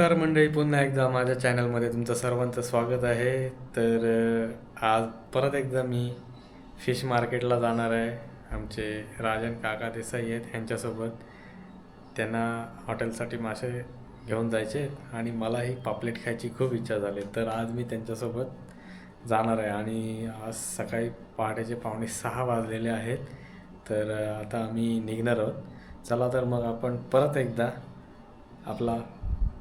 नमस्कार मंडळी पुन्हा एकदा माझ्या चॅनलमध्ये तुमचं सर्वांचं स्वागत आहे. तर आज परत एकदा मी फिश मार्केटला जाणार आहे. आमचे राजन काका देसाई आहेत ह्यांच्यासोबत. त्यांना हॉटेलसाठी मासे घेऊन जायचे आणि मलाही पापलेट खायची खूप इच्छा झाली. तर आज मी त्यांच्यासोबत जाणार आहे आणि आज सकाळी पहाटेचे पावणे सहा वाजलेले आहेत. तर आता आम्ही निघणार आहोत. चला तर मग आपण परत एकदा आपला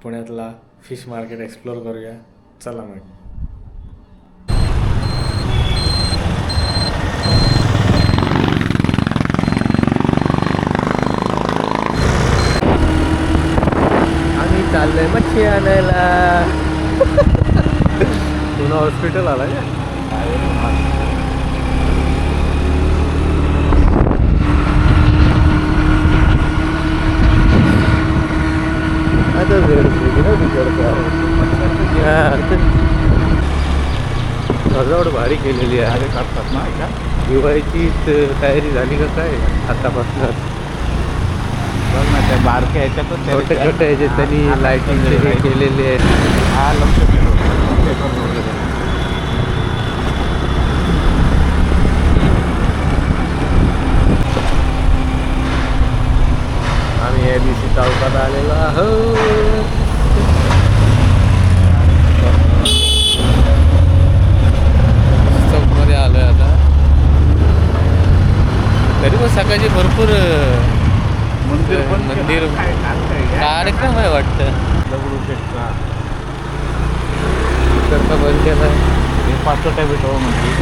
पुण्यातला फिश मार्केट एक्सप्लोर करूया. चला मग. आम्ही चाललोय मच्छी आणायला. पुन्हा हॉस्पिटल आला का? सजावट भारी केलेली आहे. करतात ना ऐका. दिवाळीची तयारी झाली का काय? आतापासून. बघ ना त्या बारक्या ह्याच्यातच त्या- छोटे छोटे ह्याचे त्यांनी लाईटिंग केलेले आहे. हा लक्ष ठेव. पेपर वगैरे. आम्ही ए बी सी चौकात आलेलो आहोत चौकमध्ये आलोय आता तरी पण सकाळची भरपूर मंदिर पण मंदिर-? कार्यक्रम आहे वाटतं. दगडूशेठचा. करता बंद केला हे पाचोटा विठोबा मंदिर.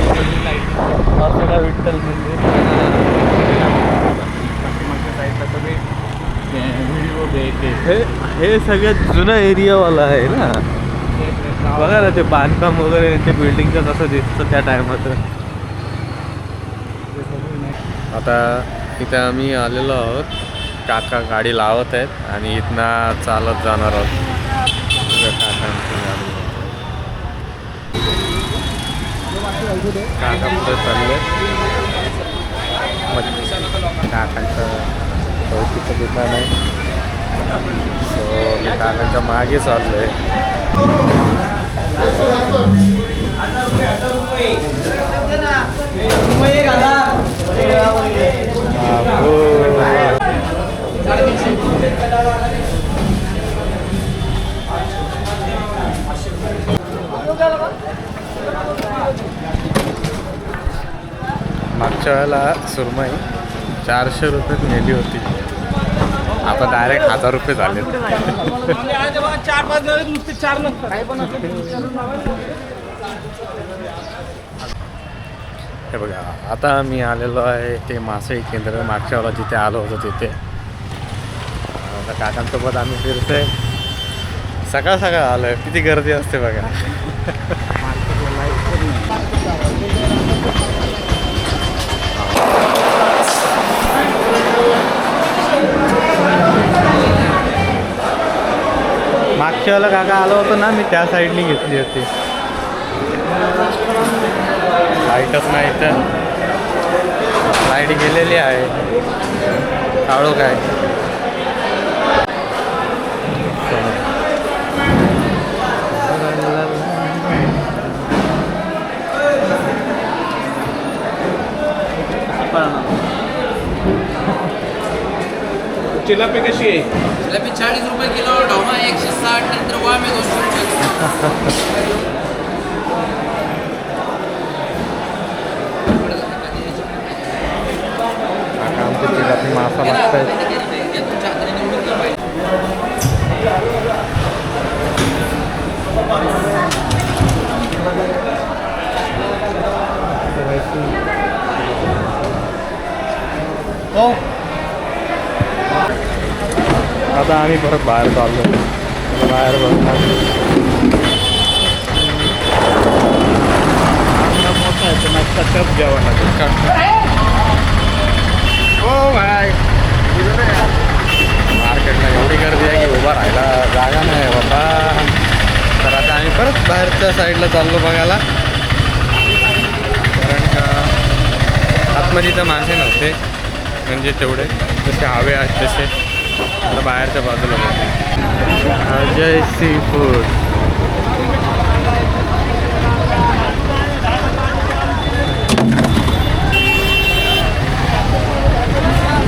पाचोडा विठ्ठल मंदिर. हे हे सगळ्यात जुना एरियावाला आहे ना. बघा ना ते बांधकाम वगैरे ते बिल्डिंगचं कसं दिसतं त्या टायमात आता इथं आम्ही आलेलो आहोत. काका गाडी लावत आहेत आणि इथनं चालत जाणार आहोत. काकांची गाडी. काका पुढे चालले काकांचं चौकीचं दुकान आहे. सो मी काकांच्या मागे चाललो आहे मागच्या वेळेला सुरमई चारशे रुपये नेली होती. आता डायरेक्ट हजार रुपये झाले चार पाच नुसते चार नसतात हे बघा आता मी आलेलो आहे ते मासे केंद्र मागच्या वेळेला जिथे आलो होतो तिथे. आता काकांसोबत आम्ही फिरतोय. सकाळ सकाळ आलोय. किती गर्दी असते बघा. मागच्या वेळेला काका आलो होतो ना मी त्या साईडनी घेतली होती. लाईटच नाही तर लाइट गेलेली आहे. काळो काय चिलापी कशी आहे? जिलेबी चाळीस रुपये किलो ढोमा एकशे साठ नंतर वाम आहे दोनशे रुपये Oh. आता आम्ही परत बाहेर चाललो. बाहेर बघणार मोठा आहे पण हो मार्केटला एवढी गर्दी आहे की उभा राहायला जागा नाही बाबा. तर आता आम्ही परत बाहेरच्या साईडला चाललो बघायला. कारण का आतमध्ये तर मासे नव्हते. म्हणजे तेवढे. जसे हवे आहेत तसे. आता बाहेरच्या बाजूला अजय सी फूड.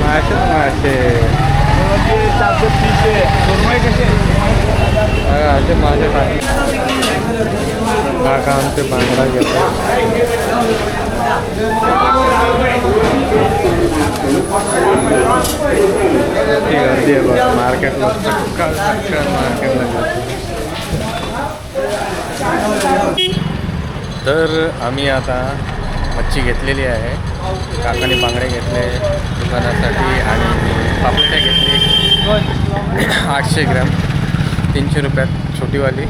मासे मासे. असे माझे काका आमचे बांगडा घेतो ती गर्दी आहे बघ मार्केटला चक्कर चक्कर मार्केटला तर आम्ही आता मच्छी घेतलेली आहे. काकाने बांगडे घेतले दुकानासाठी आणि पापड्या घेतली. आठशे ग्रॅम. तीनशे रुपयात छोटीवाली.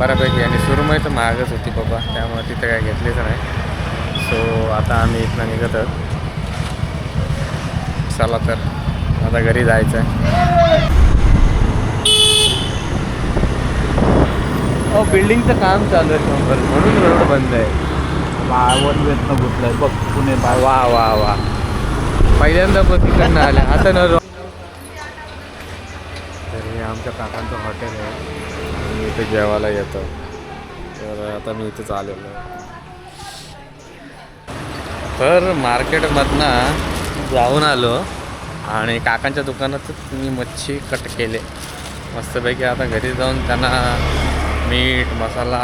बऱ्यापैकी. आणि सुरमई तर महागच होती बाबा. त्यामुळे तिथं काय घेतलीच नाही. सो आता आम्ही इथनं निघत आहोत. चला तर. आता घरी जायचं आहे हो बिल्डिंगचं काम चालू आहे शंभर. म्हणून रोड बंद आहे. वन वेतनं घुसलाय बघ पुणे वा वा वा वा. पहिल्यांदा पण तिकडनं आले. आता न रो- तर हे आमच्या काकांचं हॉटेल आहे. मी इथे जेवायला येतो. तर आता मी इथेच आलेलो आहे. तर मार्केटमधनं जाऊन आलो आणि काकांच्या दुकानातच मी मच्छी कट केले. मस्तपैकी आता घरी जाऊन त्यांना मीठ मसाला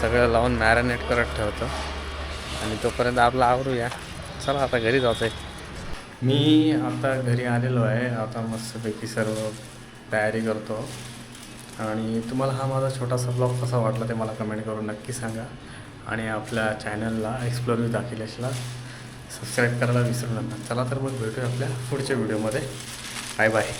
सगळं लावून मॅरिनेट करत ठेवतो. आणि तोपर्यंत आपला आवरूया. चला आता घरी जातो आहे मी आता घरी आलेलो आहे. आता मस्तपैकी सर्व तयारी करतो. आणि तुम्हाला हा माझा छोटासा ब्लॉग कसा वाटला ते मला कमेंट करून नक्की सांगा. आणि आपल्या चॅनलला एक्सप्लोर विथ अखिलेशला सबस्क्राईब करायला विसरू नका. चला तर मग भेटूया आपल्या पुढच्या व्हिडिओमध्ये बाय बाय